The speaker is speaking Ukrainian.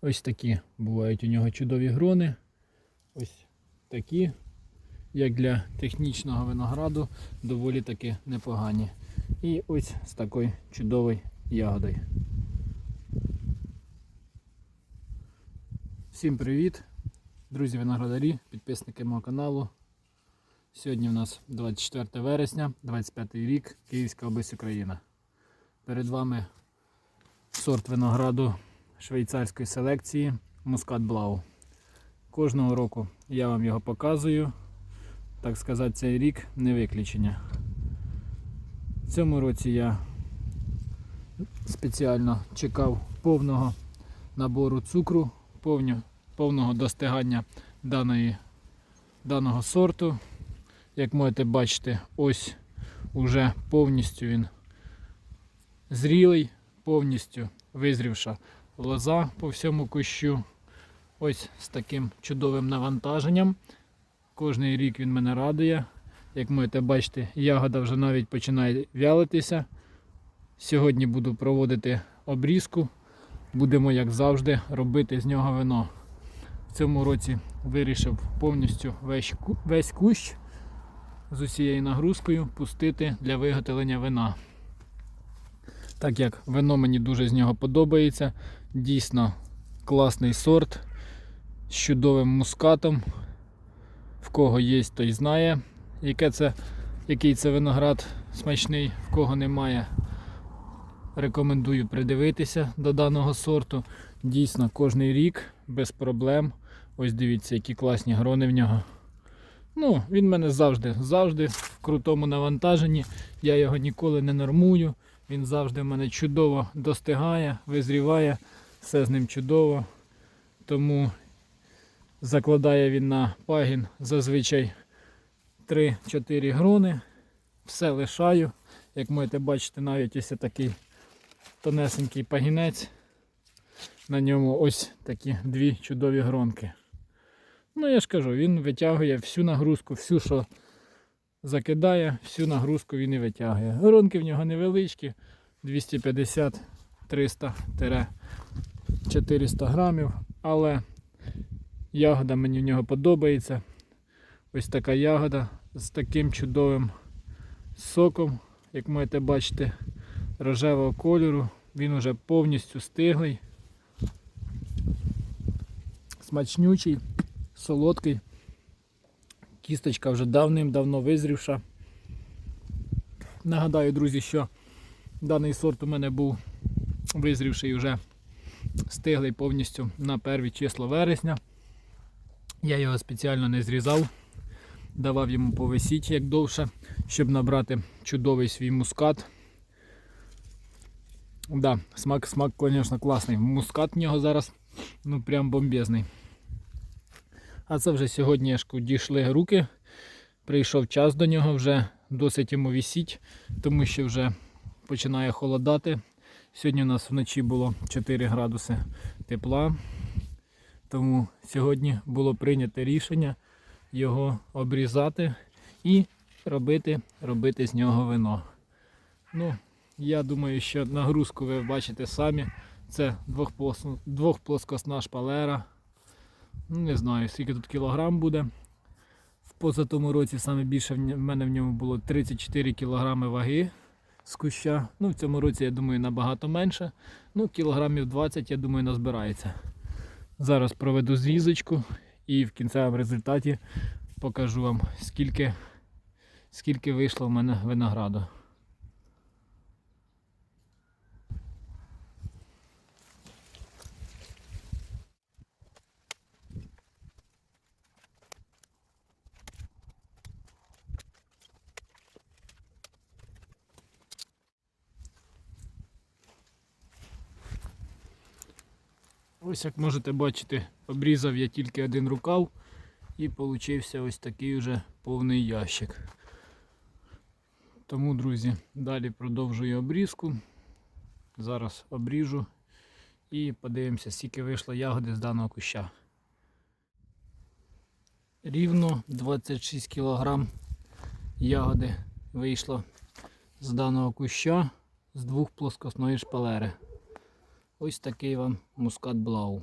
Ось такі бувають у нього чудові грони. Ось такі, як для технічного винограду, доволі таки непогані. І ось з такою чудовою ягодою. Всім привіт, друзі виноградарі, підписники мого каналу. Сьогодні у нас 24 вересня, 25 рік, Київська область Україна. Перед вами сорт винограду швейцарської селекції Мускат Блау. Кожного року я вам його показую. Так сказати, цей рік не виключення. В цьому році я спеціально чекав повного набору цукру, повню, повного достигання даної, даного сорту. Як можете бачити, ось уже повністю він зрілий, повністю визрівша лоза по всьому кущу. Ось з таким чудовим навантаженням. Кожний рік він мене радує. Як можете бачити, ягода вже навіть починає вялитися. Сьогодні буду проводити обрізку. Будемо, як завжди, робити з нього вино. В цьому році вирішив повністю весь, весь кущ з усією нагрузкою пустити для виготовлення вина. Так як вино мені дуже з нього подобається. Дійсно класний сорт з чудовим мускатом. В кого є, той знає, яке це, який це виноград смачний, в кого немає. Рекомендую придивитися до даного сорту. Дійсно, кожний рік без проблем. Ось дивіться, які класні грони в нього. Ну, він в мене завжди, завжди в крутому навантаженні. Я його ніколи не нормую. Він завжди в мене чудово достигає, визріває, все з ним чудово. Тому закладає він на пагін зазвичай 3-4 грони. Все лишаю. Як можете бачити, навіть ось такий тонесенький пагінець. На ньому ось такі дві чудові гронки. Ну, я ж кажу, він витягує всю нагрузку, всю, що закидає, всю нагрузку він і витягує. Гронки в нього невеличкі, 250-300-400 грамів, але ягода мені в нього подобається. Ось така ягода з таким чудовим соком, як можете бачити, рожевого кольору. Він уже повністю стиглий, смачнючий, солодкий. Кісточка вже давним-давно визрівша. Нагадаю, друзі, що даний сорт у мене був визрівший вже стиглий повністю на перві число вересня. Я його спеціально не зрізав, давав йому повисіти як довше, щоб набрати чудовий свій мускат. Да, смак, смак, звісно, класний. Мускат в нього зараз ну прям бомбезний. А це вже сьогодні я ж кажу, дійшли руки. Прийшов час до нього, вже досить йому вісіть, тому що вже починає холодати. Сьогодні у нас вночі було 4 градуси тепла. Тому сьогодні було прийнято рішення його обрізати і робити, робити з нього вино. Ну, я думаю, що нагрузку ви бачите самі. Це двохплоскосна шпалера. Ну, не знаю, скільки тут кілограм буде. В позатому році саме більше в мене в ньому було 34 кілограми ваги з куща. Ну, в цьому році, я думаю, набагато менше. Ну, кілограмів 20, я думаю, назбирається. Зараз проведу зрізочку і в кінцевому результаті покажу вам, скільки, скільки вийшло в мене винограду. Ось як можете бачити, обрізав я тільки один рукав і получився ось такий вже повний ящик. Тому, друзі, далі продовжую обрізку. Зараз обріжу і подивимося, скільки вийшло ягоди з даного куща. Рівно 26 кг ягоди вийшло з даного куща з двох плоскосної шпалери. Ось такий вам мускат блау.